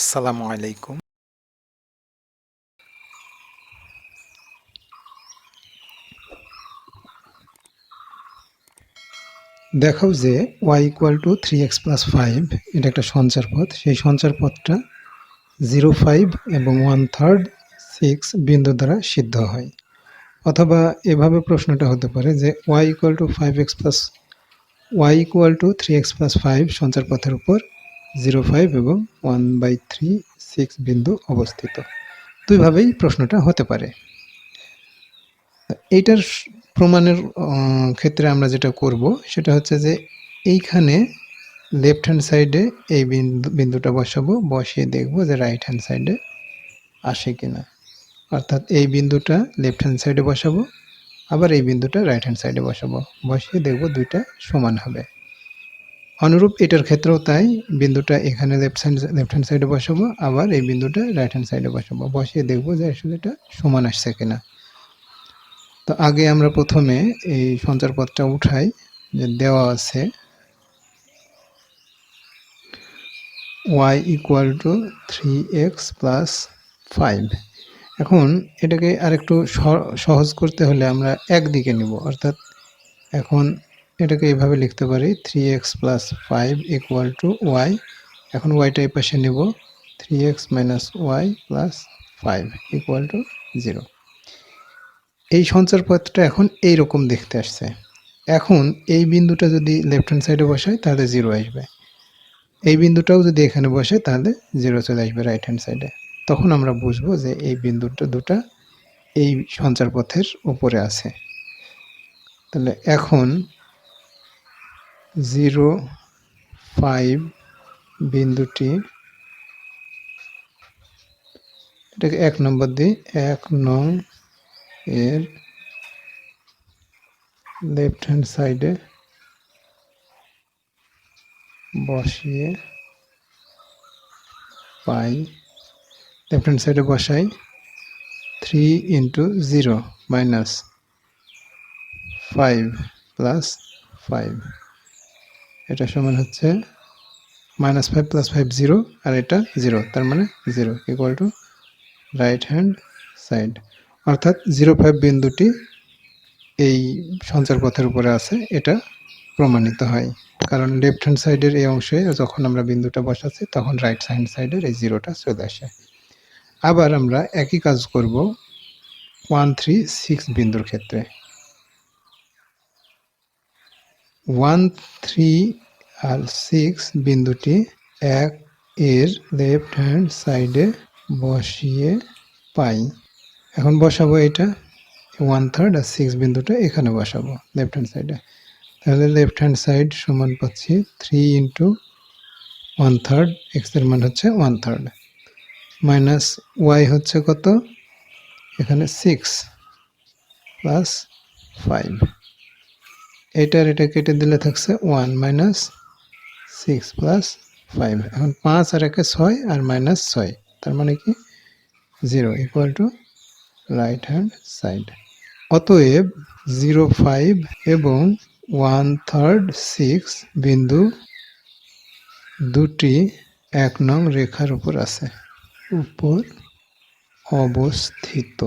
আসসালামু আলাইকুম। দেখাও যে Y equal to three X plus five এটা একটা সঞ্চার পথ। সেই সঞ্চার পথটা জিরো ফাইভ এবং ওয়ান থার্ড সিক্স বিন্দু দ্বারা সিদ্ধ হয়। অথবা এভাবে প্রশ্নটা হতে পারে যে Y equal to five X plus Y equal to three X plus five সঞ্চার পথের উপর জিরো ফাইভ এবং ওয়ান বাই থ্রি সিক্স বিন্দু অবস্থিত। দুইভাবেই প্রশ্নটা হতে পারে। এইটার প্রমাণের ক্ষেত্রে আমরা যেটা করব সেটা হচ্ছে যে এইখানে লেফট হ্যান্ড সাইডে এই বিন্দু বিন্দুটা বসাবো, বসিয়ে দেখব যে রাইট হ্যান্ড সাইডে আসে কিনা। অর্থাৎ এই বিন্দুটা লেফট হ্যান্ড সাইডে বসাবো, আবার এই বিন্দুটা রাইট হ্যান্ড সাইডে বসাবো। বসিয়ে দেখব দুইটা সমান হবে। অনুরূপ এটার ক্ষেত্রেও তাই, বিন্দুটা এখানে লেফট সাইড লেফট হ্যান্ড সাইডে বসাবো, আবার এই বিন্দুটা রাইট হ্যান্ড সাইডে বসাবো। বসিয়ে দেখব যে আসলে এটা সমান আসছে কিনা। তো আগে আমরা প্রথমে এই সঞ্চারপথটা উঠাই, যে দেওয়া আছে। Y equal to three X plus five এখন এটাকে আরেকটু সহজ করতে হলে আমরা একদিকে নিব, অর্থাৎ এখন এটাকে এইভাবে লিখতে পারি three X plus five equal to Y এখন ওয়াইটা এই পাশে নেব three X minus Y plus five equal to zero এই সঞ্চার পথটা এখন এই রকম দেখতে আসছে। এখন এই বিন্দুটা যদি লেফট হ্যান্ড সাইডে বসাই, তাহলে জিরো আসবে। এই বিন্দুটাও যদি এখানে বসে তাহলে জিরো চলে আসবে রাইট হ্যান্ড সাইডে তখন আমরা বুঝব যে এই বিন্দুটা দুটা এই সঞ্চার পথের উপরে আছে। তাহলে এখন জিরো ফাইভ বিন্দুটি। এটাকে এক নম্বর দিই। এক নং এর লেফট হ্যান্ড সাইডে বসিয়ে পাই। লেফট হ্যান্ড সাইডে বসাই three into zero minus five plus five এটা সমান হচ্ছে minus five plus five zero আর এটা জিরো তার মানে zero equal to right hand side অর্থাৎ জিরো ফাইভ বিন্দুটি এই সঞ্চার পথের উপরে আছে, এটা প্রমাণিত হয়। কারণ লেফট হ্যান্ড সাইডের এই অংশে যখন আমরা বিন্দুটা বসাচ্ছি, তখন রাইট হ্যান্ড সাইডের এই জিরোটা চলে আসে। আবার আমরা একই কাজ করব ওয়ান থ্রি সিক্স বিন্দুর ক্ষেত্রে। ওয়ান থ্রি আর সিক্স বিন্দুটি এক এর লেফট হ্যান্ড সাইডে বসিয়ে পাই। এখন বসাবো এটা, ওয়ান থার্ড আর সিক্স বিন্দুটা এখানে বসাবো, লেফট হ্যান্ড সাইডে। তাহলে লেফট হ্যান্ড সাইড সমান পাচ্ছি থ্রি ইন্টু ওয়ান থার্ড এক্সের মান হচ্ছে ওয়ান থার্ড। মাইনাস ওয়াই হচ্ছে কত? এখানে সিক্স প্লাস ফাইভ। এটার এটা কেটে দিলে থাকছে one minus six plus five এখন পাঁচ আর একে ছয় আর মাইনাস ছয়, তার মানে কি? Zero equal to right hand side অতএব জিরো ফাইভ এবং ওয়ান থার্ড সিক্স বিন্দু দুটি এক নং রেখার উপর আছে। উপর অবস্থিত।